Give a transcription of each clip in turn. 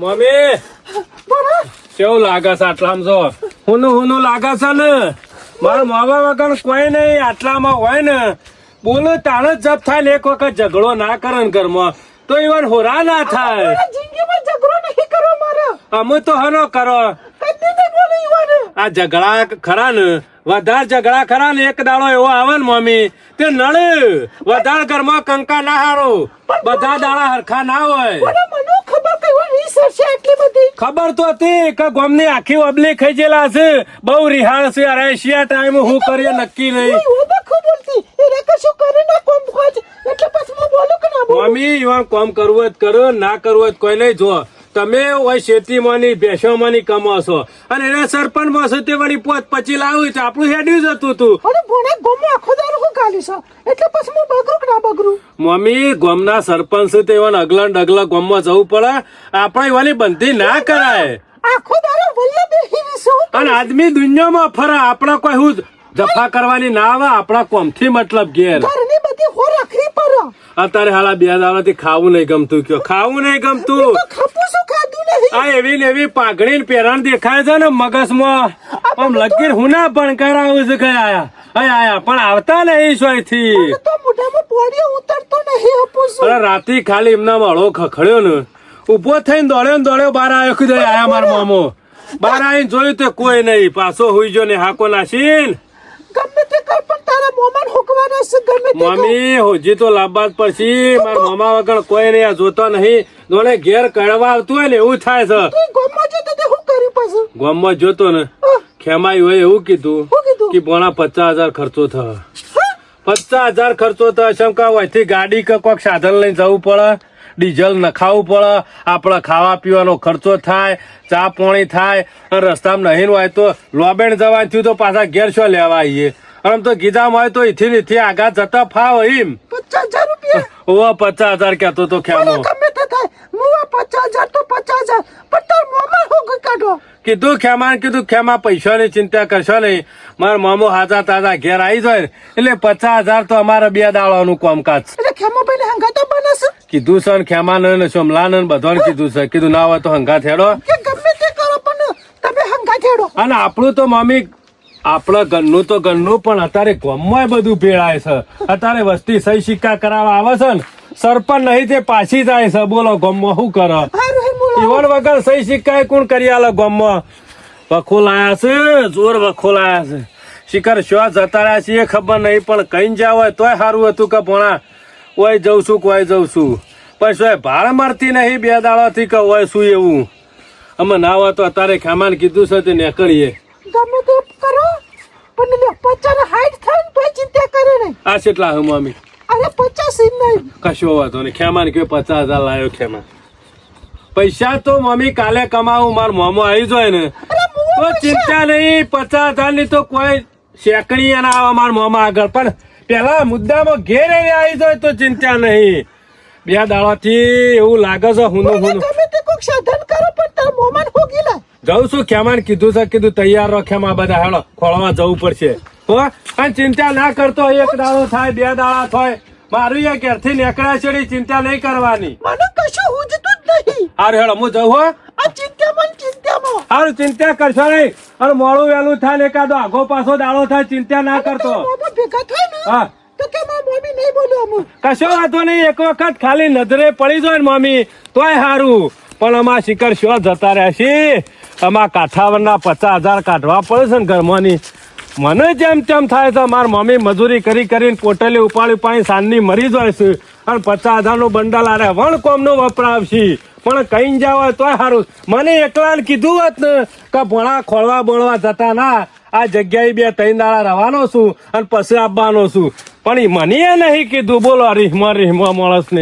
Mummy! કેવું લાગે છે આટલામાં જો હુનું હુનું લાગે છે ને? મારા મામા વગર કોઈ નહીં આટલામાં હોય ને. બોલો તાણ જ જપ થાય ને એક વખત ઝઘડો ના કરે ને ઘરમાં. તો ઈવન હોરા ના થાય. અમે તો હનો કરો. આ ઝઘડા ખરા ને. વધારે ઝઘડા ખરા ને એક દાડો એવો આવે ને મમ્મી તે નળે. વધારે ઘરમાં કંકા ના હારો. બધા દાડા હરખા ના હોય. ખબર તો હતી કે ગોમની આખી ઓબલી ખાઈ ગયેલા છે. બહુ રિહાળ છે અરે શિયા ટાઈમ હું કરીએ નક્કી નહીં. ના ના મમ્મી કોમ કરવું હોય કરો ના કરવું હોય કોઈ નહીં. જો તમે હોય શેતીમાંની ભેંસોમાંની કમો છો. અને એને સરપંચમાં તે વળી પોત પછી લાવ્યું છે. આપણું હેડ્યું જતું હતું અને ભણે ગોમો આખો દારો હું છો? એટલે પછી હું બગરું કે ના બગરું? મમ્મી ગામના સરપંચ તે ઈવન અગલા ડગલા ગામમાં જવું પડે. આપણે વાલી બંધી ના કરાય. આખો દારો વલ્લે બેહી અને આદમી દુનિયામાં ફરે. આપણા કોઈ હું જફા કરવાની ના આવે. આપણા કોમથી મતલબ ઘેર ઘરની બધી હો રાખવી પડે અત્યારે હાલા બે દાડાથી ખાવું નહીં ગમતું કયો. ખાવું નહીં ગમતું. ખાપું શું ખાધું નહીં? આ એવી ને એવી પાઘડી ને પેરણ દેખાય છે ને મગજમાં. આમ લગીર હું ના પણ કરાવું છું કઈ આયા. અહીં આયા પણ આવતા નહીં સોયથી રાતી ખાલી એમના માળો ખખડ્યો ને ઊભો થઈને દોડ્યો ને દોડ્યો બાર આવ્યો કીધું આયા માર મામો. બાર આવીને જોયું તો કોઈ નહીં પાછો હુઈ જો ને હાકો નાસીન. ગમે તે કર પણ તારા મોમાન હુકવાના છે ગમે તે. મમ્મી હોજી તો લાબાદ પછી માર મામા વગર કોઈ આ જોતો નહીં. જોને ઘેર કડવા આવતું હોય ને એવું થાય છે. તું ગોમમાં જોતો તે હું કરી પાછું? ગામમાં જોતો ને ખેમાઈ હોય એવું કીધું કે પોણા પચાસ હજાર ખર્ચો થયો. પચાસ હજાર ખર્ચો થાય શંકા હોયથી ગાડી કે કોઈક સાધન લઈને જવું પડે. ડીઝલ નખાવવું પડે આપણે ખાવા પીવાનો ખર્ચો થાય ચા પાણી થાય અને રસ્તામાં નહીં હોય તો લોબેણ જવાનું થયું તો પાછા ઘેર શું લેવા આવીએ? આમ તો ગીધામાં હોય તો ઇથી નીથી આગા જતા ફાવ એમ. પચાસ હજાર રૂપિયા. ઓવા પચાસ હજાર કહેતો તો મને ખેમો ગમે તે થાય હું આ પચાસ હજાર તો પચાસ હજાર. પણ તાર મોમાન હું કાઢો? કીધું ખેમા કીધું ખેમા પૈસાની ચિંતા કરશો નહીં. મારા મામો હાજા તાજા ઘેર આવી જાય એટલે પચાસ હજાર તો અમારે બે દાડાનું કામકાજ. ને કીધું છે ખેમા ને સોમલા ને બધાને કીધું છે. કીધું ના હોય તો હંગા થેડો કે ગમે તે કરો પણ તમે હંગા છેડો અને આપણું તો મમ્મી આપણા ઘરનું તો ઘરનું પણ અત્યારે ગામમાં બધું ભેળાય છે. અત્યારે વસ્તી સહી સિક્કા કરાવવા આવે છે ને સરપંચ નહીં તે પાછી જાય છે. બોલો ગામમાં શું કરો? ઈવન વગર સહી સિક્કા કોણ કરી આલે ગામમાં? વખો લાયા છે જોર વખો લાયા છે. શિખર શ્વા જતા રહ્યા છે એ ખબર નહીં પણ કઈ જ્યાં હોય તોય સારું હતું કે ભણા ઓય જઉં છું કોઈ જઉં છું. પણ શું ભાડ મારતી નહીં બે દાડાથી કે હોય શું એવું? અમે ના હોય તો અત્યારે ખેમાન કીધું છે તે નીકળીએ. ગમે તે કરો પણ પચાસ હાઈટ થાય તો ચિંતા કરે નહીં. આ કેટલા હું મમ્મી અરે પચાસ નહીં. કશો વાંધો નહીં. ખેમાન કે પચાસ હજાર લાવ્યો ખેમાન. પૈસા તો મમ્મી કાલે કમાવું માર મોમો આવી જાય ને. તો ચિંતા નહીં પચાસ હજારની તો કોઈ શેકણી એના આવા માર મોમા આગળ. પણ પેલા મુદ્દામાં ઘેર આવી જાય તો ચિંતા નહીં. બે દાડાથી એવું લાગે છે હું કોઈક સાધન કરો પણ તાર મોમાન હોગીલા જઉં છું ખેમાન કીધું છે કીધું તૈયાર રહો ખેમા બધા હેડો ખોળવા જવું પડશે. હો અને ચિંતા ના કરતો એક દાડો થાય બે દાડા થાય. મારું એ ઘેરથી નીકળ્યા છે ચિંતા નહીં કરવાની. મને કશું ઉજતું જ નહીં. હારું હેડો હું જઉં હો. આ ચિંતામાં ને ચિંતામાં. હારું ચિંતા કરશો નહીં. અને મોડું વહેલું થાય ને એકાદો આગો પાછો દાડો થાય ચિંતા ના કરતો. ભેગા થાય ને હા. તો કે મમ્મી નહીં બોલ્યો કશો વાંધો નહીં એક વખત ખાલી નજરે પડી જાય ને મમ્મી તોય સારું પણ અમારા શિખર શો જતા રહ્યા છે. અમાર કાઠાવરના પચાસ હજાર કાઢવા પડે છે ને ઘરમાંની મને જેમ તેમ થાય છે, મારા મમ્મી મજૂરી કરી કરીને પોટલી ઉપાડી ઉપાડી સાંજની મરી જાય છે. અને પચાસ હજારનું બંડલ આરે વણ કોમનું વપરાવશે. પણ કઈ જાવ તોય સારું મને એકલાને કીધું હોત ને કે ભણા ખોળવા બોળવા જતા ના. આ જગ્યાએ બે ત્રણ દાડા રહેવાનો છું અને પછી આવવાનો છું. પણ મને એ નહીં કીધું. બોલો રીહમાં રીહમાં માણસ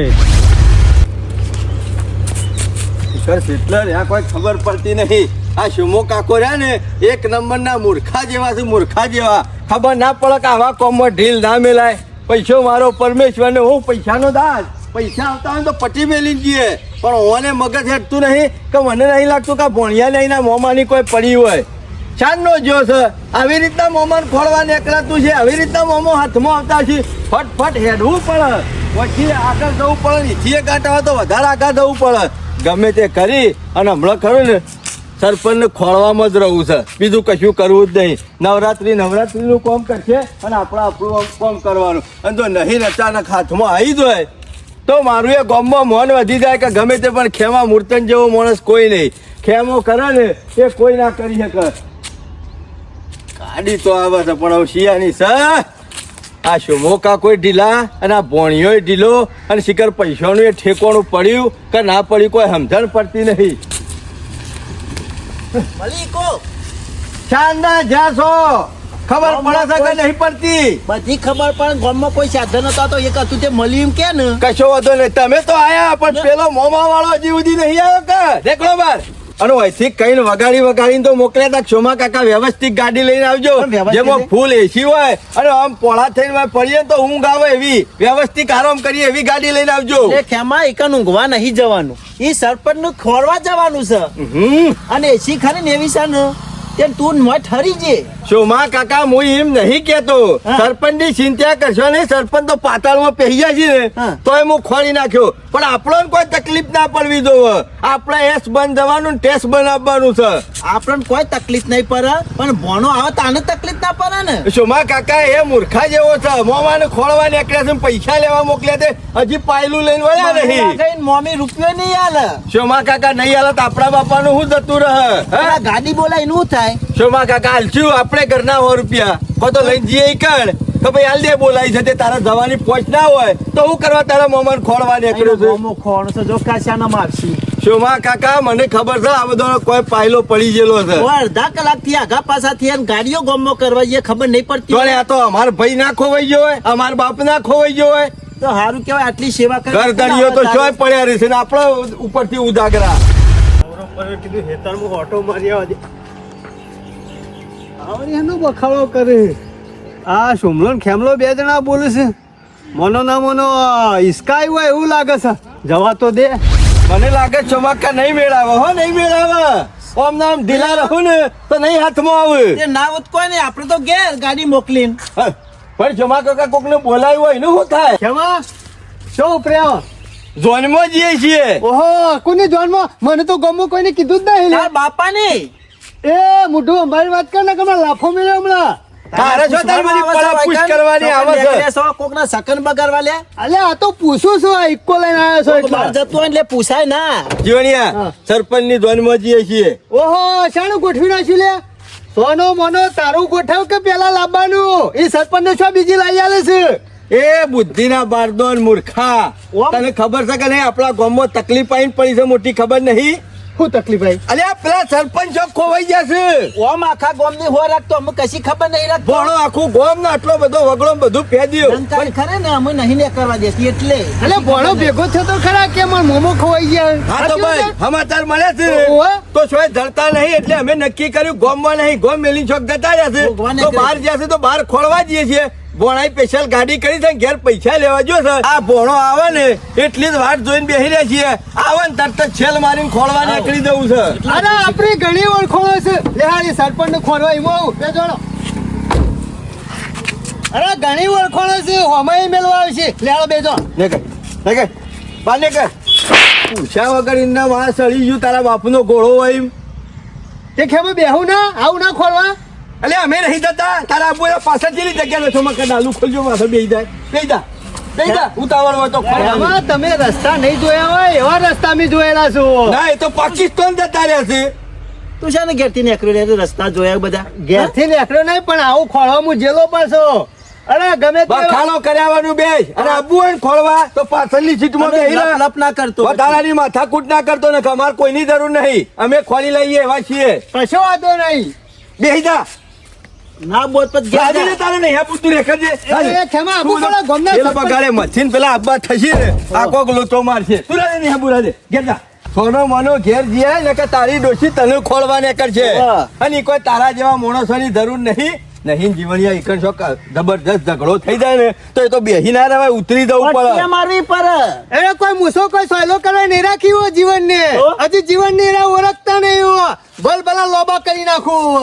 ને શિખર શીતલર કોઈ ખબર પડતી નહીં. આ શુમો કાકો રહ્યા ને, એક નંબરના મૂર્ખા જેવા છે, મૂર્ખા જેવા. ખબર ના પડે કે આવા કોમમાં ઢીલ ના મેલાય. પૈસો મારો પરમેશ્વર ને હું પૈસાનો દાસ. પૈસા આવતા હોય તો પટી મેલી જઈએ. પણ ઓને મગજ હેઠતું નહીં કે મને નહીં લાગતું કે ભોણિયા નહીં ના મોમાની કોઈ પડી હોય. ચાંદનો જો છે, આવી રીતના મોમાન ખોળવા નીકળાતું છે, આવી રીતના મોમો હાથમાં આવતા છે. ફટફટ હેડવું પડે. પછી આગળ જવું પડે નીચે કાઢવા તો વધારે આગળ જવું પડે. ગમે તે કરી અને હમણાં ખરું ને સરપંચને ખોળવામાં જ રહું છે. બીજું કશું કરવું જ નહીં. નવરાત્રી, નવરાત્રીનું કોમ કરશે અને આપણે આપણું કોમ કરવાનું. અને જો નહીં અચાનક હાથમાં આવી જાય તો મારું એ ગામમાં મોન વધી જાય કે ગમે તે પણ ખેમા મૂર્તન જેવો માણસ કોઈ નહીં. ખેમો કરે ને, એ કોઈ ના કરી શકે. ગાડી તો આવે છે, પણ હવે શિયાની છે. આ શોમોકા કોઈ ઢીલા અને આ ભોણિયો ઢીલો અને શિખર પૈસાનું એ ઠેકોણું પડ્યું કે ના પડ્યું કોઈ સમજણ પડતી નહીં. મલિકો! શાનદાર જાસો ખબર પડે છે કે નહીં પડતી? બધી ખબર પણ ગામમાં કોઈ સાધન હતા તો એક હતું તે મળ્યું કે ને? કશો વાંધો નહીં તમે તો આયા પણ પેલો મોમા વાળો હજી સુધી નહીં આવ્યો કે? દેખલો બાર. અને અહીંથી કઈ વગાડી વગાડીને તો મોકલ્યા હતા ક્ષોમા કાકા વ્યવસ્થિત ગાડી લઈને આવજો. જેમાં ફૂલ એસી હોય અને આમ પોળા થઈને પડીએ તો ઊંઘ આવે એવી. વ્યવસ્થિત આરામ કરીએ એવી ગાડી લઈને આવજો. ખેમા એકન ઊંઘવા નહીં જવાનું. ઈ સરપંચનું ખોરવા જવાનું છે અને એસી ખરી ને એવી છે ને? તે તું મત હરી જે. શોમા કાકા હું એમ નહીં કેતો. સરપંચની ચિંતા કરશો નહીં સરપંચ તો પાતાળમાં પહેરી જાય છે ને હું. ખોલી નાખ્યો. પણ આપણો કોઈ તકલીફ ના પડવી દો આપણે એસ બંધ જવાનું ટેસ્ટ બનાવવાનું છે. આપણને કોઈ તકલીફ નહીં પડે પણ ભણો આવે તાને તકલીફ ના પડે ને. શોમા કાકા એ મૂર્ખા જેવો છે. મોમાને ખોળવા નીકળ્યા છે પૈસા લેવા મોકલ્યા તે હજી પાયલું લઈને વળ્યા નહીં. મોમી રૂપિયો નહીં આલે. શોમા કાકા નહીં હાલત આપણા બાપાનું શું જતું રહે? ગાડી બોલાયનું થાય? સોમા કાકા હાલશું. આપણે ઘરના સો રૂપિયા. કો તો લઈને જઈએ કણ તો ભાઈ હાલ દે બોલાય છે. તે તારા જવાની પહોંચ ના હોય તો હું કરવા તારા મોમાને ખોળવા નીકળ્યો છું. મોમો ખોણ છે. જો કાશાના મારશું. શોમા કાકા મને ખબર છે આ બધો કોઈ પાયલો પડી ગયેલો છે. અડધા કલાકથી આગા પાછા થી અને ગાડીઓ ગમો કરવા જઈએ ખબર નહીં પડતી. જોડે આ તો અમાર ભાઈ ના ખોવાઈ ગયો હોય અમાર બાપ ના ખોવાઈ ગયો હોય. તો સારું કેવાય આટલી સેવા કરે ગરદડીઓ તો શોય પડ્યા રહેશે ને આપણે ઉપરથી ઉજાગરા. એનો બખાડો કરે આ સુમલો ને ખેમલો બે જણા બોલે છે. મનો ના મનો ઈસકા હોય એવું લાગે છે. જવા તો દે. મને લાગે ચોમાકા નહીં મેળાવે હો નહીં મેળાવે. ઓમ નામ ઢીલા રહું ને તો નહીં હાથમાં આવે. એ ના હોત કોઈ નહીં આપણે તો ઘેર ગાડી મોકલીને. પણ જમા કાકા કોક ને બોલાયું હોય એનું શું થાય? ખેમા શું પ્રેમ જોનમાં જઈએ છીએ. ઓહો કોની જોનમાં? મને તો ગમો કોઈને કીધું જ નહીં બાપાની. એ મોઢું અમારી વાત કર ને કે લાફો મેળ્યો હમણાં? તારે જો તારી બધી પડાપૂછ કરવાની આવે છે. કોકના સકન બગાડવા લે? અલે આ તો પૂછું છું આ ઇક્કો લઈને આવ્યો છો કોક બહાર એટલે જતું એટલે પૂછાય ના. જીવણિયા સરપંચની ધ્વન જઈએ છીએ. ઓહો શાનું ગોઠવી નાખ્યું લે. સોનો મોનો તારું ગોઠવ કે પેલા લાવવાનું એ સરપંચ ને શું બીજી લાવી આલે છે? એ બુદ્ધિના બારદોન મૂર્ખા. તને ખબર છે કે નહીં? આપણા ગામમાં તકલીફ આવીને પડી છે મોટી ખબર નહીં? શું તકલીફ આવી અરે પેલા સરપંચ ચોક ખોવાઈ ગયા છે. ઓમ આખા ગોમની હો રાખતો અમે કશી ખબર નહીં રાખતો ભણો આખું ગોમ ને આટલો બધો વગડો બધું પેદ્યો રંકાઈ ખરે ને અમે નહીં ને કરવા દેતી એટલે. એટલે ભણો ભેગો થયો તો ખરા કે માર મોમો ખોવાઈ ગયા? હા તો ભાઈ સમાચાર મળ્યા છે. તો શોય ધરતા નહીં એટલે અમે નક્કી કર્યું ગોમમાં નહીં ગોમ મેલી ચોક જતા રહ્યા છે. તો બહાર જ્યાં છે તો બહાર ખોળવા જઈએ છીએ. ભોણાઈ સ્પેશિયલ ગાડી કરી છે ઘેર પૈસા લેવા જો સર આ ભોણો આવે ને એટલી જ વાટ જોઈને બેસી રહ્યા છીએ આવે ને તરત જ છેલ મારીને ખોળવા નીકળી દઉં છે. અરે આપણી ઘણી ઓળખોળો છે. લેહાડી સરપંચ ને ખોરવા એમાં બે જોડો અરે ઘણી ઓળખોળો છે. હોમાઈ મેળવા આવશે. લેહાડો બે જો ને કે ને કર બાર ને કર પૂછ્યા વગર એમના વાળ સળી ગયું તારા બાપનો ઘોડો હોય તે ખેમો બેહું ના આવું ના ખોરવા. એટલે અમે નહીં જતા. તારા આબુ જેવી જગ્યા નથી મકાન આલુ ખોલજો માથે બેહી જાય. બેહી જા. ઉતાવળ હોય તો તમે રસ્તા નહીં જોયા હોય એવા રસ્તા મેં જોયેલા છો. ના એ તો પાકિસ્તાન જતા રહ્યા છે. તું છે ને ઘેરથી નીકળી રહ્યા રસ્તા જોયા બધા? ઘેરથી નીકળ્યો નહીં પણ આવું ખોળવા હું જેલો પાછો અરે ગમે બખાડો કર્યાવાનું બે. અને આબુ હોય ને ખોળવા તો પાછળની સીટમાં બેહી લપ ના કરતો વધારાની માથાકૂટ ના કરતો ને અમારે કોઈની જરૂર નહીં. અમે ખોલી લઈએ એવા છીએ. કશો વાંધો નહીં. બેહી જા. ના બોલ પછી ઘેર ગાડીને જા. તારે નહીં આપું તું રેખજે. એ ખેમા, આબુ તું પડે, ગમના પેલા સરપંચ. પેલા આબા થશે ને આ કોક લોચો મારશે તું રાજે નહીં આબુ રાજે ઘેર જા સોનો મનો ઘેર જીયા ને કે તારી ડોશી તને ખોળવા ને કરશે. અને કોઈ તારા જેવા માણસોની જરૂર નહીં નહીં જીવનિયા ઈકણ શોક જબરદસ્ત ઝઘડો થઈ જાય ને તો એ તો બેહી ના રહેવાય ઉતરી જવું પડે. મારવી પડે. એ કોઈ મૂસો કોઈ સહેલો કરવા નહીં રાખ્યો જીવન ને હજી જીવન ને ઓળખતા નહીં હો. ભલ ભલા લોબા કરી નાખું.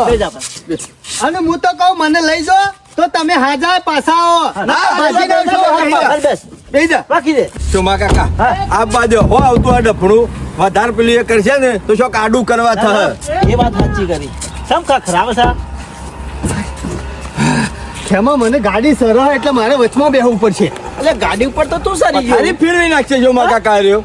અને હું તો કહું મને લઈ જો તો તમે હાજા પાછા આવો. ના ભાજી હા, નાખશો. હા, હા, હાલ બેસ બેહી જા. રાખી દે. ચોમા કાકા આ બાજુ હો આવતું આ ડફણું. વધારે પેલું એ કરશે ને તો શોક કાડું કરવા થશે. એ વાત સાચી કરી. સમ ખરાબ છે. ખેમા મને ગાડી સરહ એટલે મારે વચમાં બેહવું પડશે. એટલે ગાડી ઉપર તો તું સારી ગયો. ફેરવી નાખશે જો મારા કાકા રહ્યો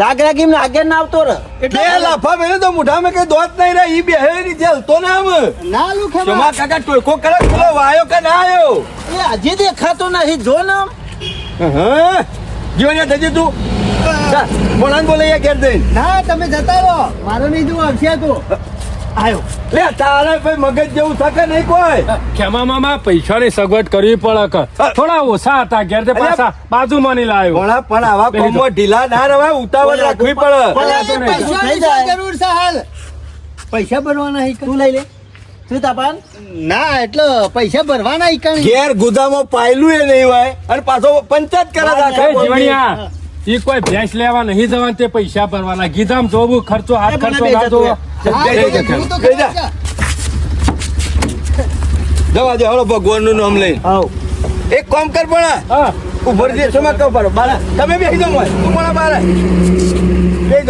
રાગ રાગી ને આગળ ના આવતો રે એટલે લાફા મેલે તો મોઢામાં કઈ દોત નહીં રે ઈ બેહે ની જેલતો ને આમ. ના લુ જો મારા કાકા ટોકો કરે પેલો વાયો કે ના આયો? એ આજે દેખાતો નહીં જો ને આમ. જો ને દજે તું. બોલાન બોલે બોલાઈ ઘેર દે ના તમે જતા રહો. મારો નહીં જો આવશે તો. આયો. લે તારે ભાઈ મગજ જેવું থাকে નહીં કોઈ. ખેમા મામા પૈસાની સગવડ કરવી પડે કે? થોડા ઓછા હતા ઘેર તે પાછા બાજુમાં નહીં લાવ્યો ભણા પણ આવા બેહી ઢીલા ના રવાય ઉતાવળ રાખવી પડે. જરૂર છે હાલ. પૈસા ભરવાના ઈ તું લઈ લે. તું ના એટલે પૈસા ભરવાના ઈ ઘેર ગુદામાં પાયલું એ નહીં હોય. અને પાછો પંચાયત કરે આખા જીવણિયા ઈ કોઈ ભેંસ લેવા નહીં જવાનું તે પૈસા ભરવાના. ગીધામ જોવું ખર્ચો હાથ ખર્ચો ના જોવો. જોવું દે હળો ભગવાનનું નામ લઈ. આવ. એક કામ કર પણ. હા. ઉભર જે સમા કહો પર બારા તમે બેસી જાઓ મોય. તું પણ બારા બેસી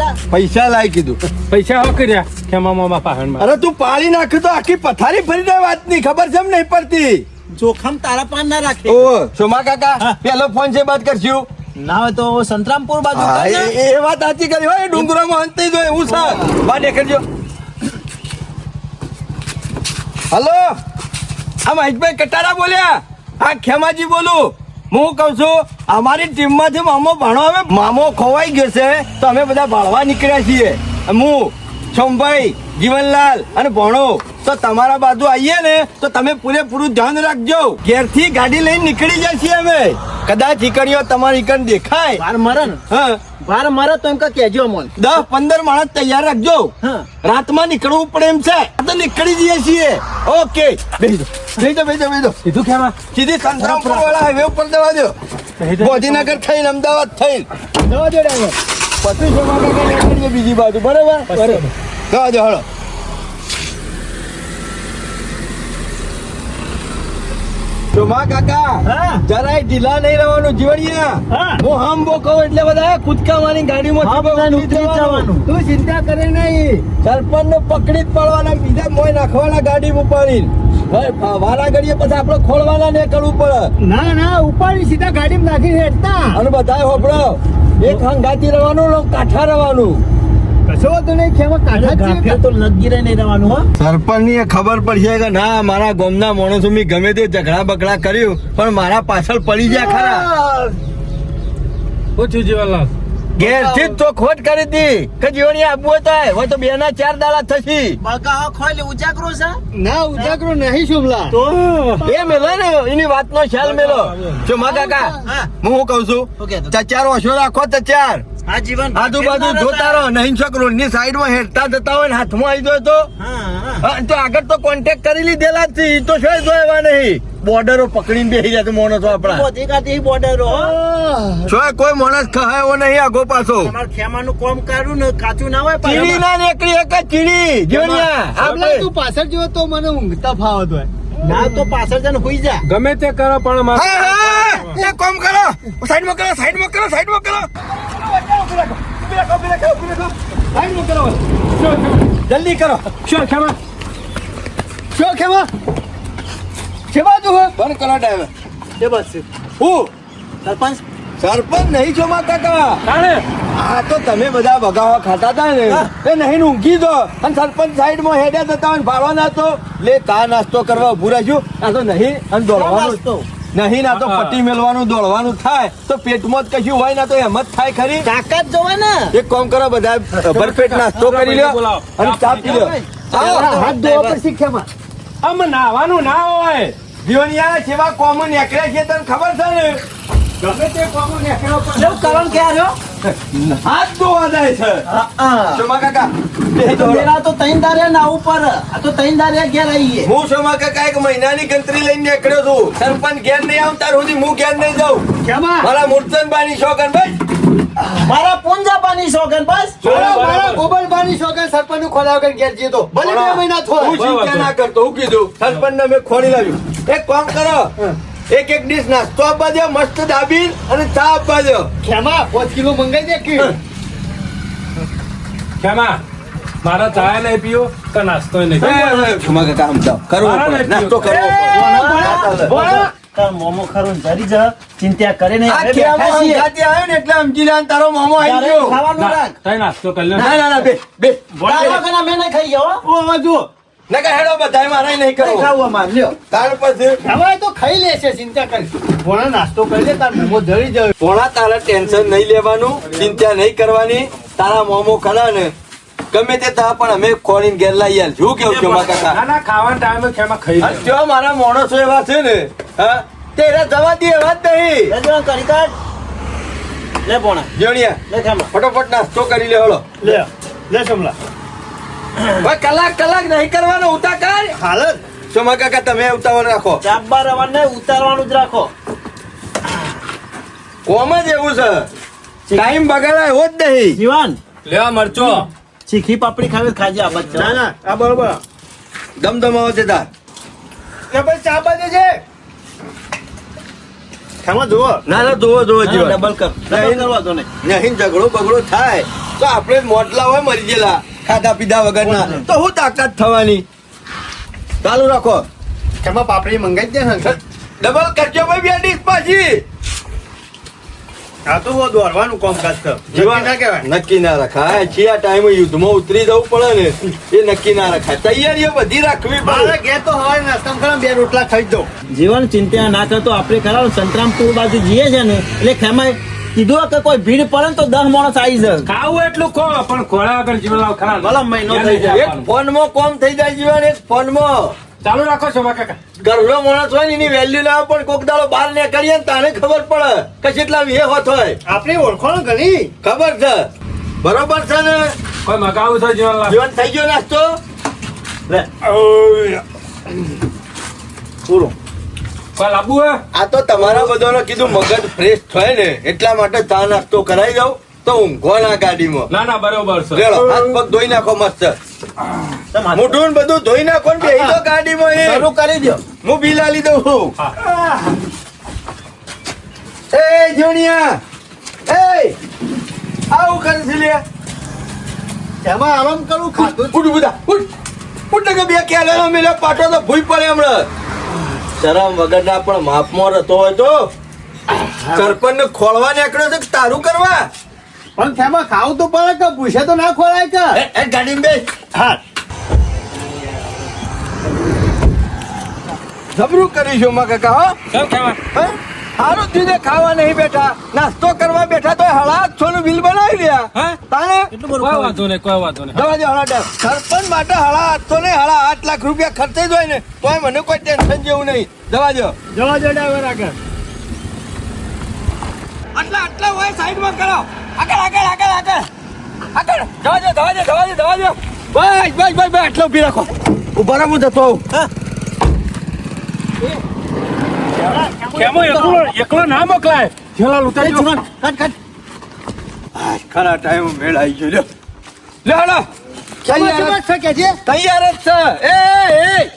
જા. પૈસા લાવી કીધું. પૈસા હો કર્યા ખેમા મામા પાહણ અરે તું પાણી નાખ્યું તો આખી પથારી ફરી જાય વાતની ખબર છે એમ નહીં પડતી. જોખમ તારા પાન ના રાખે. ઓ સોમા કાકા પેલો ફોન છે બાદ કરશું ના હોય તો સંતરામપુર બાજુ હા. એ વાત સાચી કરી હોય ડુંગરોમાં અંતે જો એવું છે બા દેખજો હલો? આ મહેશભાઈ કટારા બોલ્યા. હા ખેમાજી બોલું. હું કહું છું અમારી ટીમમાંથી મામો ભાણો હવે મામો ખોવાઈ ગયો છે તો અમે બધા ભાળવા નીકળ્યા છીએ. હું સોમભાઈ જીવનલાલ અને ભણો તો તમારા બાજુ આવીએ ને તો તમે પૂરેપૂરું ધ્યાન રાખજો. ઘેરથી ગાડી લઈને નીકળી જાય છીએ અમે. કદાચ ઈકણીઓ તમારી ઈકણ દેખાય. વાર મરે ને. હા. વાર મરે તો એમ કે કેજો મોન દસ પંદર માણસ તૈયાર રાખજો. હા. રાતમાં નીકળવું પડે એમ છે. તો નીકળી જઈએ છીએ. ઓકે. બેસી દો બેસી દો સીધું કેવા સીધી સંતરામપુર વાળા હાઈવે ઉપર જવા દો. ગોધીનગર થઈને અમદાવાદ થઈને. જવા દો ડ્રાઈવર પછી જવા બીજી બાજુ. બરાબર? બરાબર જવા હળો કાકા જરાય ઢીલા નહીં રહેવાનું જીવડિયા હા. હમ બો કહું એટલે બધા કૂદકા મારી ગાડીમાં હમ સીધો ને ઉતરી ઉતરી જવાનું. જવાનું. તું ચિંતા કરે નહીં. સરપંચ ને પકડી જ પડવાના બીજા મોય નાખવાના ગાડી ઉપાડી વારા ઘડીએ પછી આપણે ખોલવાના ને કરવું પડે. ના ના ઉપાડી સીધા ગાડીમાં નાખી હેઠતા અને બધા હોપડો એક હંગાતી રહેવાનું કાઠા રહેવાનું. કશો વાંધો નહીં ખેમા કાઢા જ તો લગી રહી નહીં રહેવાનું હો. સરપંચની ખબર પડશે કે ના મારા ગોમના માણસો મેં ગમે તે ઝઘડા બગડા કર્યું પણ મારા પાછળ પડી ગયા ખરા. પૂછ્યું જીવનલાલ ઘેરથી જ ચોખવટ કરી કે જીવણી આપવું હોય હોય તો બે ના ચાર દાડા થશી. બગા ખોઈ ઉજાગરો છે? ના ઉજાગરો નહીં શુભલા. તો? એ મેલો ને એની વાતનો ખ્યાલ મેલો. જો મા કાકા હા. હું શું કઉ છું? ચાર ઓછો રાખો તો ચાર આ જીવન આજુબાજુ જોતા રહો નહીં છોક રોડની સાઈડમાં હેઠતા જતા હોય ને હાથમાં આવી જાય તો. તો આગળ તો કોન્ટેક્ટ કરી લીધેલા જ છે તો શું જોવા નહીં. બોર્ડરો પકડીને બેસી જાય તો માણસો આપણા. બોર્ડરો. શું કોઈ માણસ ખહાયો નહીં આગો પાછો. તમારે ખેમાનું કોમ કાઢું ને કાચું ના હોય ચીડી ના નીકળી એક ચીડી આપણે તું પાછળ જોયો તો મને ઊંઘતા ફાવત હોય. ના તો પાછળ જઈને હોઈ જા. ગમે તે કરો પણ મારે હા, હા, એ કોમ કરો. સાઈડમાં કરો સાઈડમાં કરો સાઈડમાં કરો સાઈડમાં કરો જલ્દી કરો. શું ખેમા? શું ખેમા? છે તું બંધ કરો ડાયવર એ બસ. હું? સરપંચ સરપંચ નહીં છો માતા કા આ તો તમે બધા બગાવા ખાતા હતા ને. એ નહીં ઊંઘી દો. અને સરપંચ સાઈડમાં હેડ્યા જતા અને ભાડવા ના લે તા નાસ્તો કરવા ઉભું રહેજો. આ તો નહીં અને દોડવાનું. નહીં ના તો હા. પટ્ટી મેલવાનું દોડવાનું થાય. તો પેટમાં જ કશું હોય ના તો એમ જ થાય ખરી. તાકાત જોવા ને એક કામ કરો બધા ભરપેટ નાસ્તો કરી લ્યો. અને ચા પી લ્યો. હાથ ધોવા પડશે ખેમા આમ નાવાનું ના હોય. જીવનિયા જેવા કોમન નીકળે છે તને ખબર છે ને? ગમે તે કોમો નીકળ્યો પણ કેવું કારણ કે આવ્યો હાથ ધોવા જાય છે. શોમા કાકા. મેરા તો તૈન દારે ના ઉપર. આ તો તૈન દારે ઘેર આવીએ હું શોમા કાકા એક મહિનાની ગંતરી લઈને નીકળ્યો છું. સરપંચ ઘેર નહીં આવું સુધી હું ઘેર નહીં જાઉં. કેમાં મારા મૂર્તનબાની શોકન ભાઈ મારા પૂંજાપાની શોકન બસ. મારા ગોબરબાની શોખે સરપંચનું ખોલાવ કરી ઘેર જીતો ભલે બે મહિના થો. હું ના કરતો હું કીધું. સરપંચ ને મેં ખોલી લાવ્યું. એક કામ કરો. એક એક ડીશ નાસ્તો આપવા દો મસ્ત દાબી અને ચા આપવા દો. ખેમા પાંચ કિલો મંગાઈ દે કે ખેમા મારા ચા નહીં પીઓ તો નાસ્તો નહીં ખેમા કાકા સમજાવ જાવ કરો નાસ્તો કરો તાર મોમો ખરું જરી જ. ચિંતા કરે નહીં. આ ખેમો બેઠા આવ્યો ને એટલે સમજી લે તારો મોમો આવી ગયો. ખાવાનું રાખ. તઈ નાસ્તો કરી લો. ના ના બે બે. અમે નહીં ખાઈ ગયો ઓ જુઓ. નકા હેડો બધાય મારે નહીં નહીં ખાવું અમારે લ્યો. તાર પછી ખેમા તો ખાઈ લેશે ચિંતા કરી. ભણા નાસ્તો કરી લે તાર મોમો જરી જાય. પોણા તારા ટેન્શન નહીં લેવાનું ચિંતા નહીં કરવાની. તારા મોમો ખરા ને ગમે તે તા પણ અમે ખોળીને ઘેર લઈ આલ. શું કેવું છે મારા કાકા ના ના ખાવાના ટાઈમે ખેમાં ખાઈ જો મારા માણસો એવા છે ને હા તેરા જવા દે વાત નહીં. લે જવાન કરી કાઢ. લે બોણા જોણિયા લે ખામા ફટોફટ નાસ્તો કરી લે હળો. લે લે સમલા કલાક કલાક નહીં કરવાનો ઉતા કર. હાલત સોમા કાકા તમે ઉતાવળ રાખો. ચાબા રવાને ઉતારવાનું જ રાખો. કોમ જ એવું છે. ટાઈમ બગાડાય એવો જ નહીં. જીવાન. લેવા મરચો. ચીખી પાપડી ખાવી ખાજે આ બચ્ચા ના ના આ બરોબર. દમદમાવો છે તાર. એ ભાઈ ચા બાજે છે. ખેમા જુઓ. ના ના જુઓ જુઓ જીવન. ડબલ કર. ડબલ કરવા દો ને નહીં ઝઘડો બગડો થાય. તો આપણે મોટલા હોય મરી ગયેલા. ખાધા પીધા વગરના. તો હું તાકાત થવાની? ચાલુ રાખો. ખેમા પાપડી મંગાઈ દે ને? ડબલ કરજો ભાઈ બે ડીશ પાછી. આ તો બહુ દોડવાનું કામકાજ કર જીવા ના કહેવાય. નક્કી ના રખાય. છે આ ટાઈમે યુદ્ધમાં ઉતરી જવું પડે ને એ નક્કી ના રખાય. તૈયારીઓ બધી રાખવી મારે પડે ઘેર તો હવે નાસ્તામાં ખરા બે રોટલા ખાઈ દો. જીવન ચિંતા ના કરતો આપણે ખરા સંતરામપુર બાજુ જઈએ છે ને એટલે ખેમાય કીધું કે કોઈ ભીડ પડે ને તો દસ માણસ આવી જાય. ખાવું એટલું કહો પણ ખોળા આગળ જીવન લાવ ખરા. ભલા મહિનો થઈ જાય. એક ફોનમાં કોમ થઈ જાય જીવન એક ફોનમાં. ચાલુ રાખો છો કાકા. ઘરનો માણસ હોય ને એની વેલ્યુ ના પણ કોક દાડો બહાર નીકળીએ ને તાને ખબર પડે કે કેટલા વિહે હોત હોય. આપણી ઓળખાણ ઘણી ખબર છે. બરોબર છે ને? કોઈ મગાવું છે જીવન જીવન થઈ ગયો નાસ્તો? લે. પૂરું હે? આ તો તમારા બધાનો કીધું મગજ ફ્રેશ થાય ને એટલા માટે ચા નાસ્તો કરાવી જાઉં તો ઊંઘો ના ગાડીમાં. ના ના બરોબર છે. હાથ પગ ધોઈ નાખો મસ્ત. મોઢું બધું ધોઈ નાખો ને બેહી દો ગાડીમાં એ. શરૂ કરી દો. હું બિલ આલી દઉં છું એ જોણિયા એ આવું કરે છે લે એમાં આરામ કરું ખાધું ઉઠ બધા ઉઠ. ઉઠ ને કે બે ખ્યાલ મેલે પાટો તો ભૂઈ પડે હમણાં. શરમ વગરના પણ માપમાં રહેતો હોય તો સરપંચ ને ખોળવા નીકળ્યો છે તારું કરવા? પણ તેમાં ખાવું તો પડે કે ભૂસે તો ના ખોરાય કે? એ ગાડી બે હા. જબરું કરીશું માં કાકા હો. ખાવા હે? થયું ને ખાવા નહીં બેઠા. નાસ્તો કરવા બેઠા તો હળા છો નું બિલ બનાવી રહ્યા હા? તાને કોઈ વાંધો નહીં કોઈ વાંધો નહીં. જવા દે હળા સરપંચ માટે હળા આઠસો ને હળા આઠ લાખ રૂપિયા ખર્ચે જ હોય ને તોય મને કોઈ ટેન્શન જેવું નહીં. જવા દો. જવા દો ડ્રાઈવર આગળ. આટલા આટલા હોય સાઈડમાં કરો. આગળ આગળ આગળ આગળ. આગળ. જવા દો જવા દો જવા દો જવા દો. બસ બસ બસ બસ આટલો ઊભી રાખો. ઊભા રહો હું જતો આવું. કેમો એકલો એકલો ના મોકલાય? જેલાલ ઉતારજો આજ ખરા ટાઈમ મેળ આવી ગયો લ્યો. લ્યો લ્યો તૈયાર જ- છે કે છે તૈયાર જ છે. એ એ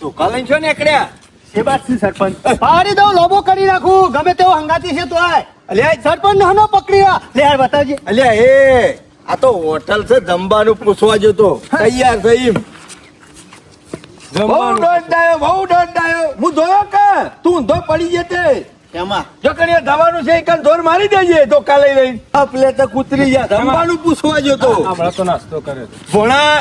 તો કાલે છો ને એકડ્યા? શેબાતસિંહ સરપંચ. પાડી દઉં લોબો કરી નાખું. ગમે તેવો હંગાતી છે તો આય. અલ્યા સરપંચ નાનો પકડી લે યાર બતાવજે. અલ્યા એ આ તો હોટલ છે જમવાનું પૂછવા જતો. તૈયાર એમ. બહુ જમવાનું બહુ દોડ હું ધોયો કે? તું ઊંધો પડી જતે એમાં? જો કણીએ દવાનું છે એક જોર મારી દેજે તો કાલે લઈ આપલે તો કૂતરી જા જમવાનું પૂછવા જતો હમણાં તો નાસ્તો કર્યો ભોણા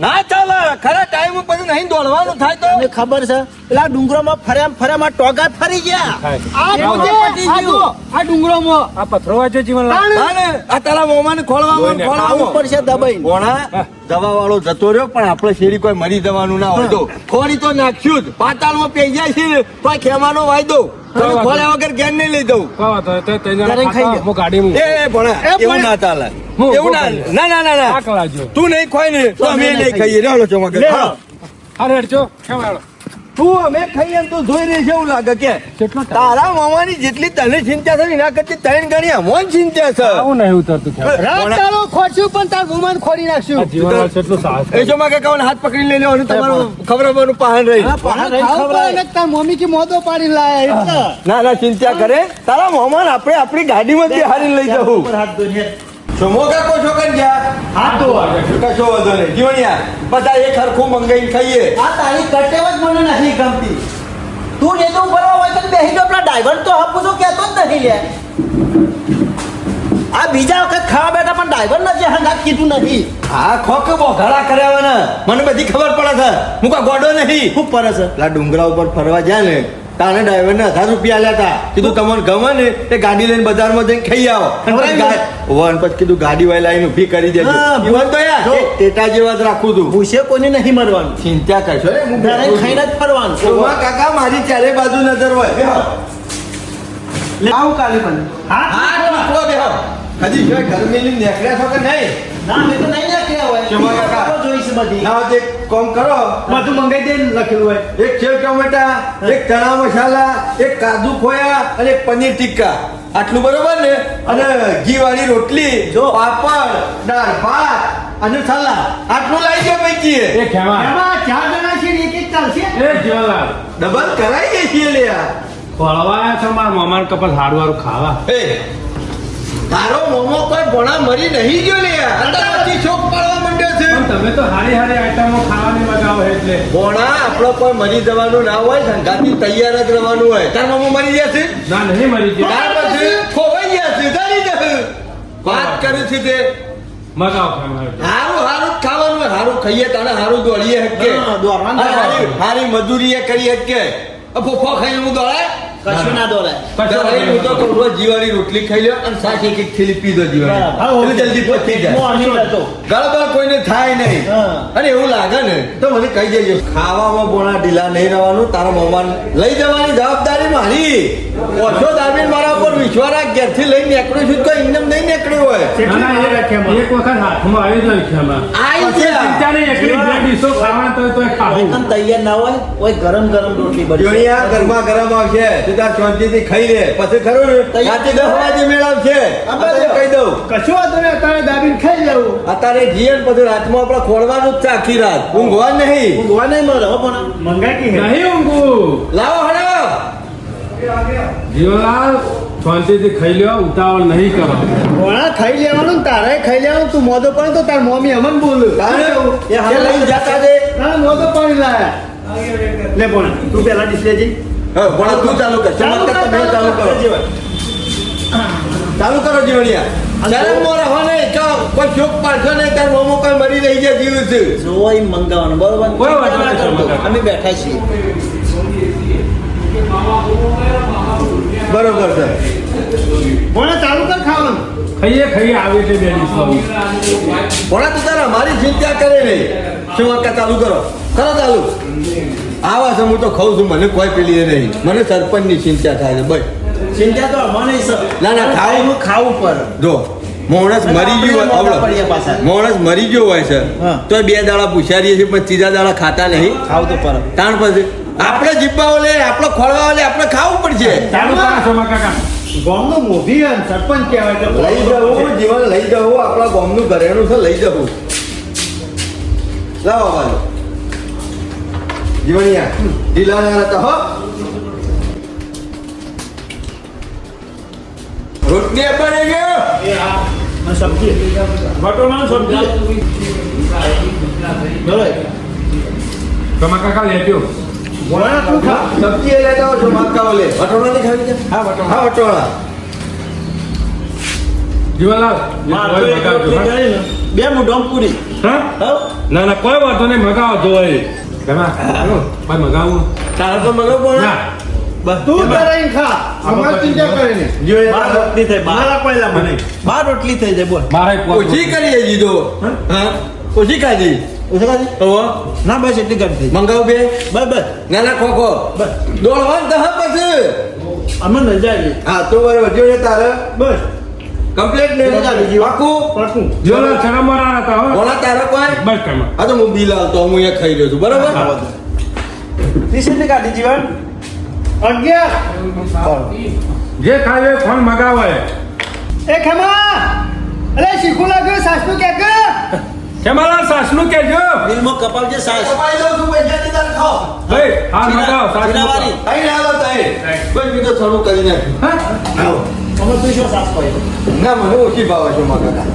ના ચાલે ખરા ટાઈમ પછી નહીં દોડવાનું થાય તો. ખબર છે? પેલા ડુંગરોમાં ફર્યા ફર્યામાં ટોગા ફરી ગયા. આ આ ડુંગરોમાં. આ પથરો વાંચો જીવન. આ તારા મોમાને ખોળવામાં જોઈને આવું ખોળવામાં. પડશે દબાઈ ભોણા દવા વાળો જતો રહ્યો પણ આપણે શેરી કોઈ મરી જવાનું ના હોય. તો ખોરી તો નાખ્યું જ. પાતાળમાં પી જાય છે ને તો આ ખેમાનો વાયદો ખોલ્યા વગર ઘેર નહીં લઈ દઉં એવું ના ચાલે. હું એવું ના ના ના ના ના. તું નહીં ખોય ને તો અમે નહીં ખાઈએ. રેલો છો મગર હા. અરે કેમ હેડો? તું અમે ખાઈએ તો જોઈ રહી છે એવું લાગે કે તારા મામાની જેટલી તને ચિંતા છે ને એના કરતી ત્રણ ગણી અમોન ચિંતા છે. આવું નહીં ઉતરતું. ભોણા, ખોરશું પણ તાર ગુમાન ખોરી નાખશું કેટલું સાહસ એ જો માગે કહું હાથ પકડી લઈ લેવાનું તમારું ખબર આપવાનું પહાણ રહી તાર મમ્મી કે મોદો પાડી લાય ના ના ચિંતા કરે. તારા મોમાન આપણે આપણી ગાડીમાં બિહારીને લઈ જવું ઉપર હાથ કો છો ગયા? હાથ ધોવા. કશો વાંધો નહીં. જીવણિયા બધા એક હરખું મંગાઈને ખાઈએ. આ તારી કટેવ જ મને નથી ગમતી. તું જે તું બરાબર હોય તો ગયો પેલા ડ્રાઈવર તો હપુ તો કહેતો જ નથી લે. આ બીજા વખત ખાવા બેઠા પણ ડ્રાઈવર ને જે હંગાત કીધું નથી. હા ખોક બોઘાડા કર્યા મને બધી ખબર પડે છે. હું કા ગોડો નહીં. ખૂબ પડે છે? ડુંગરા ઉપર ફરવા જાય ને તાને ડ્રાઈવર ને હજાર રૂપિયા આલ્યા હતા કીધું તમને ગમે ને તે ગાડી લઈને બજારમાં જઈને ખાઈ આવો. વન પછી કીધું ગાડી વાય લાઈન ઊભી કરી દેજો. હા, ઈવન તો યાર. ટેટા જેવા જ રાખું તું ભૂસે કોને નહીં મરવાનું. ચિંતા કરશો ખાઈને જ ફરવાનું. કાકા મારી ચારે બાજુ નજર હોય. લાવ કાલે પણ. હા હા બેહો હજી ગરમી ની નીકળ્યા છો કે નહીં? ના મેં તો નહીં જોઈશ બધી તો એક કામ કરો. બધું મંગાઈ દે લખેલું હોય. એક સેવ ટમેટા એક ચણા મસાલા એક કાજુ ખોયા અને એક પનીર ટિક્કા. આટલું બરોબર ને? અને ઘી વાળી રોટલી જો. પાપડ દાળ ભાત અને સલાડ. આટલું લાવી દો પૈકી એ ખેવા ચાર જણા છે એક એક ચાલશે? એ જીવનલાલ ડબલ કરાઈ ગઈ છીએ લે આ. ખોળવાયા છો મારા મામાને કપાસ હારું હારું ખાવા. એ તારો મોમો કોઈ ભણા મરી નહીં ગયો લે આ. છોક શોક પાડવા માંડ્યો છે. તમે તો હારી હારી આઈટમો ખાવાની મજા આવે એટલે. ભોણા આપણો કોઈ મરી જવાનું ના હોય સંગાથી તૈયાર જ રહેવાનું હોય. તાર મોમો મરી જશે ના નહીં મરી ગયા. તાર પછી ખોવાઈ ગયા છે. ડરી જશે વાત કરું છું તે. મજા આવે. હારું હારું ખાવાનું હોય. હારું ખાઈએ તાણે હારું દોડીએ હકે હારી મજૂરીએ મજૂરી એ કરી હકે ફોફો ખાઈને હું દોડાય? કશું ના દોડાય. કશો હું તો કહું. રોજ જીવાળી રોટલી ખાઈ લ્યો અને શાક એક એક થેલી પી દો જીવાળી જલ્દી પચી જાય. હું અહીં રહેતો. ગળબળ કોઈને થાય નહીં. અને એવું લાગે ને તો મને કહી દેજો. ખાવામાં બોણા ઢીલા નહીં રહેવાનું તારા મહેમાન લઈ જવાની જવાબદારી મારી. ઓછો દાબીને મારા ઉપર વિશ્વાસ ઘેરથી લઈ નીકળ્યું છું તો એમને નહીં નીકળ્યું હોય. એક વખત હાથમાં આવી જાય છે આઈ પછી ચિંતા નહીં એકલી બે ડીશો ખાવાના તોય તોય ખાવું. એકદમ તૈયાર ના હોય કોઈ ગરમ ગરમ રોટલી બની ગરમા ગરમ આવશે. સીધા શાંતિથી ખાઈ લે. પછી ખરું ને? રાતે દસ વાગે મેળ છે. કહી દઉં. કશું વાંધો નહીં અત્યારે દાબીને ખાઈ લેવું અત્યારે જીએ ને પછી રાતમાં આપણે ખોળવાનું જ છે આખી રાત. ઊંઘવા નહીં. ઊંઘવા નહીં મળે પણ મંગાઈ કી નહીં ઊંઘવું. લાવો હડો જીવનલાલ શાંતિથી ખાઈ લેવા ઉતાવળ નહીં કરો. ભોણા ખાઈ લેવાનું તારે ખાઈ લેવાનું તું મોદો પણ તો તાર મમ્મી અમન બોલ. તારે એ હાલ લઈ જતા દે. તારે મોદો પણ લાયા. લે પણ તું પેલા ડીશ હા, ભણા તું ચાલુ કર ચમત્કાર તો મેં ચાલુ કરો ચાલુ કરો જીવણિયા શરમ રહો નહીં તો કોઈ ચોક પાડશો નહીં તાર મોમો કોઈ મરી રહી જાય જીવ છે. જોઈ મંગાવવાનું બરોબર? કોઈ ના. સમજ. અમે બેઠા છીએ. બરોબર છે. ભોણા ચાલુ કર ખાવાનું. ખાઈએ ખાઈએ આવે છે બે તું તારા મારી ચિંતા કરે નહીં શું વાંકા ચાલુ કરો કરો ચાલુ આવા છે હું તો ખાઉં છું મને કોઈ પેલી નહીં. મને સરપંચની ચિંતા થાય છે બસ. ચિંતા તો મને ના, ના, ખાવું. હું ખાવું પર જો માણસ મરી ગયું હોય માણસ મરી ગયો હોય છે હા. તો બે દાડા પૂછારીએ છીએ પણ ત્રીજા દાડા ખાતા નહીં. ખાવ તો પર તાણ પછી આપણે જીબ્બાઓ લે આપણે ખોળવા લે આપણે ખાવું પડશે. ગામનું મોભી સરપંચ કહેવાય લઈ જવું જીવન લઈ જવું આપણા ગામનું ઘરેણું છે લઈ જવું લાવો બાજુ જીવણિયા ઢીલા ના રહેતા હો. રોટલી બની ગયો? સમજી. બટોમાં સમજી. બરોબર. શોભા કાકા લેજો. ભોળા તું ખા. સબ્જી એ લેતા આવો છો માકા ઓલે વટોળા નહીં ખાવી છે હા વટોળા. હા વટોળા. જીવનલાલ હા? બે મુઢોમ પૂરી હા? હો? ના ના કોઈ વાંધો નહીં મગાવો તો હાલો, ભાઈ મગાવું તારે તો મગો ના તું કરીને ખા અમાર ચિંતા કરીને જો એ બાર રોટલી થઈ બાર મારા પહેલા મને બાર રોટલી થઈ જાય બોલ મારે ઓછી કરીએ દીધો હા ઓછી ખાધી ઓછો ખાધી? હવે ના બસ એટલી કરી થઈ મંગાવ બે બસ બસ ના ના બસ દોડવાન તો હા પછી અમે ન જાય હા તો બરાબર જો એ તારે બસ કમ્પ્લેટ ને. પાકું? પાકું. જીવનલાલ શરમ વાળા હતા હો. કોના તારે કોઈ. બસ તમે આ તો હું બિલ આવતો હું અહીંયા ખાઈ રહ્યો છું. બરાબર? ની કાઢી જીવન. અગિયાર. જે ખાય એ ફોન મગાવે એ. ખેમા. અરે શીખું લાગ્યું? સાસનું કે કે કેમાલાલ સાસનું કેજો બિલમાં કપાલ છે સાસ. કપાઈ દઉં છું પૈસા ની તારે ખાઓ ભાઈ હા મગાવ સાસનું જીરાવાળી. અહીં ના લો તારે કોઈ બીજો થોડું કરી નાખ. હા? તું શું ના મને ઓછી ભાવે છે મારા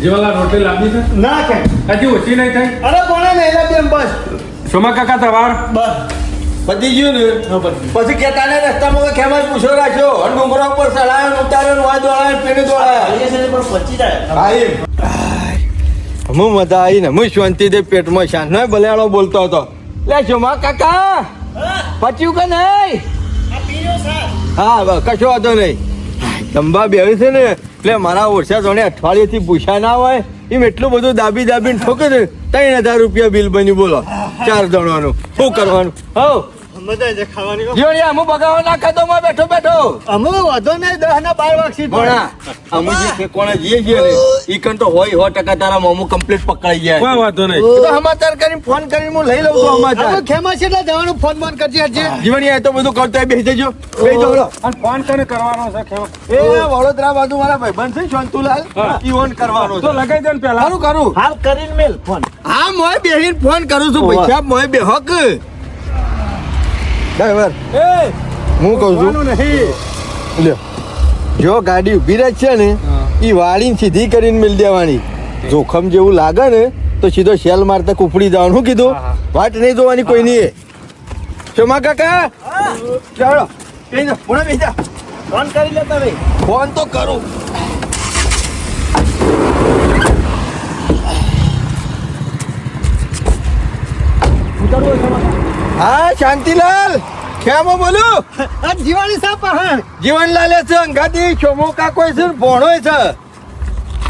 જીવનલાલ રોટલી લાંબી છે? ના કે હજી ઓછી નહીં થઈ? અરે કોણે નહીં લા બેન બસ. સોમા કાકા તવાર બસ. પતી ગયું ને? પછી કેતા ને રસ્તામાં ખેમા પૂછો રાખ્યો અને ડુંગરા ઉપર ચડાયો ઉતાર્યો વાય દોડાયો પેને દોડાયા છે હું મજા આવી ને હું શાંતિ દે પેટમાં શાંત. ભલે બોલતો હતો. લે શોમા કાકા. પચ્યું કે નહીં? હા કશો વાંધો નહીં. લંબા બેવી છે ને, એટલે મારા ઓછા જોડે અઠવાડિયેથી પૂછ્યા ના હોય, એમ એટલું બધું દાબી દાબીને ઠોકે છે ત્રણ હજાર રૂપિયા બિલ બન્યું, બોલો. ચાર જણવાનું શું કરવાનું? હો મજા છે ખાવાની જીવણિયા અમુક બગાવો ના ખાતો માં બેઠો બેઠો. અમે વધો નહીં દસ ના બાર વાગશી ભણા અમુક જે જઈએ જે ને ઈ કન તો હોય સો ટકા તારા મોમો કમ્પ્લીટ પકડાઈ જાય. કોઈ વાંધો નહીં. તો સમાચાર કરીને ફોન કરીને હું લઈ લઉં છું સમાચાર. અમે ખેમા છે એટલે જવાનું ફોન ફોન કરજે હજી જીવણિયા એ તો બધું કરતો હોય, બેસી જજો. બેસી જજો અને ફોન કરીને કરવાનો છે ખેમા? એ વડોદરા બાજુ મારા ભાઈબંધ છે શાંતુલાલ હા. ઈ ઓન કરવાનો તો છે. લગાઈ દે ને પહેલા. કરું કરું. હાલ કરીને મેલ ફોન હા મોય બેહીન ફોન કરું છું પૈસા મોય બેહોક ડ્રાઈવર. હું કહું છું. નહીં. લ્યો. જો ગાડી ઊભી રહે છે ને એ વાળીને સીધી કરીને મિલ દેવાની. જોખમ જેવું લાગે ને તો સીધો શેલ મારતા કુપડી જવાનું શું કીધું. વાટ નહીં જોવાની કોઈ નહીં શોમા કાકા? ચાલો. ફોન કરી લેતા ભાઈ. ફોન તો કરું. હા શાંતિલાલ. ક્યાં બોલું? આ જીવાની સાપ પહાણ. જીવનલાલે છે અંગાતી ચોમો કાકો છે ને ભોણોય છે.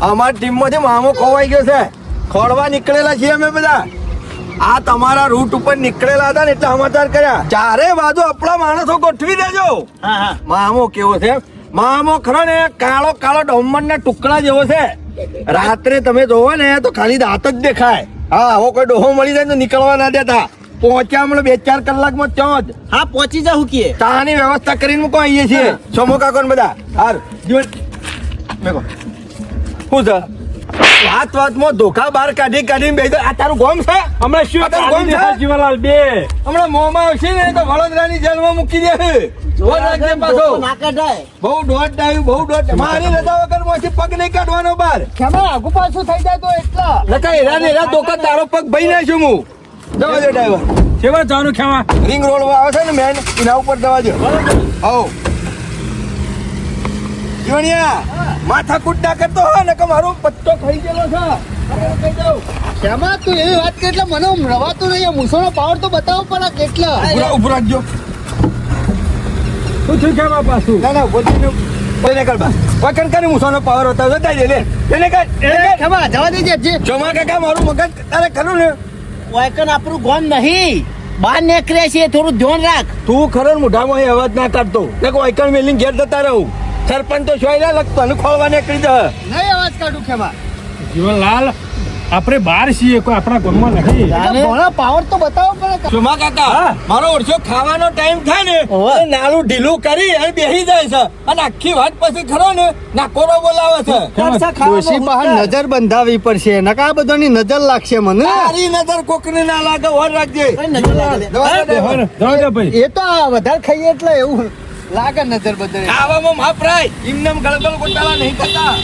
અમારી ટીમમાંથી મામો ખોવાઈ ગયો છે. ખોડવા નીકળેલા છીએ અમે બધા. આ તમારા રૂટ ઉપર નીકળેલા હતા ને એટલે સમાચાર કર્યા. ચારે બાજુ આપણા માણસો ગોઠવી દેજો. હા હા. મામો કેવો છે? મામો ખરો ને કાળો કાળો ડોમર ના ટુકડા જેવો છે. રાત્રે તમે જોવો ને તો ખાલી દાંત જ દેખાય. હા આવો કોઈ ડોહો મળી જાય તો નીકળવા ના દેતા. પહોંચ્યા હમણાં બે ચાર કલાકમાં ત્યાં જ. હા પહોંચી જાઉં કીએ તાની વ્યવસ્થા કરીને મૂકો આવીએ છીએ. સમો કાકો ને બધા? હાર જીવન મેકો શું છે? વાત વાતમાં ધોકા બાર કાઢી કાઢીને બેસી આ તારું ગોમ છે? હમણાં શું તારું ગોમ છે? જીવાલાલ બે? હમણાં મોંમાં આવશે ને તો વડોદરાની જેલમાં મૂકી દે બહુ દોઢ ડાયું બહુ દોઢ. મારી રજા વગરમાંથી પગ નહીં કાઢવાનો બાર. ખેમા આગુ પાછું થઈ જાય તો એટલા. નકા એરા ને એરા તારો પગ ભાઈ નાખ્યું હું. દવા દે ડ્રાઈવર કેવા જવાનું ખેમા રિંગ રોડ આવે છે ને મેન એના ઉપર દવા દો. આવો. જીવણિયા માથા કૂટ કરતો હો ને કે મારો પત્તો ખાઈ ગયેલો છે. તું એવી વાત કરી એટલે મને રવાતું નહીં મૂસોનો પાવર તો બતાવો પણ આ કેટલા. ઉભું રાખ- ઉભું રાખજો. શું કેવા પાછું? ના ના તેને કર બા વકન કરી મૂસોનો પાવર હતો. લે. તેને કર તેને કર જવા દેજે જમા ચોમા કાકા મારું મગજ તારે ખરું ને. વાયકન આપણું ગોમ નહીં. બહાર નીકળે છે થોડું ધ્યાન રાખ. તું ખરો મોઢામાં એ અવાજ ના કાઢતો. ને કોઈ આઈકણ મેલિંગ ઘેર જતા રહું. સરપંચ તો શોયલા લગતો અને ખોલવા નીકળી જ નહીં અવાજ કાઢું ખેમા. જીવનલાલ આપણે બહાર છીએ કોઈ આપણા ગામમાં નથી. પાવર તો બતાવો પણ સુમા કાકા મારો ઓરછો ખાવાનો ટાઈમ થાય ને નાનું એટલે ઢીલું કરી અને બેસી જાય છે. અને આખી વાત પછી ખરો ને નાકોરો બોલાવે છે. ડોશી બહાર નજર બંધાવી પડશે. નકા આ બધાની નજર લાગશે મને. મારી નજર કોકને ના લાગે ઓર રાખજે. એ તો આ વધારે ખાઈએ એટલે એવું લાગે નજર બદલે. ખાવામાં માફ રાય. એમને ગળગળ ગોટાળા નહીં કરતા.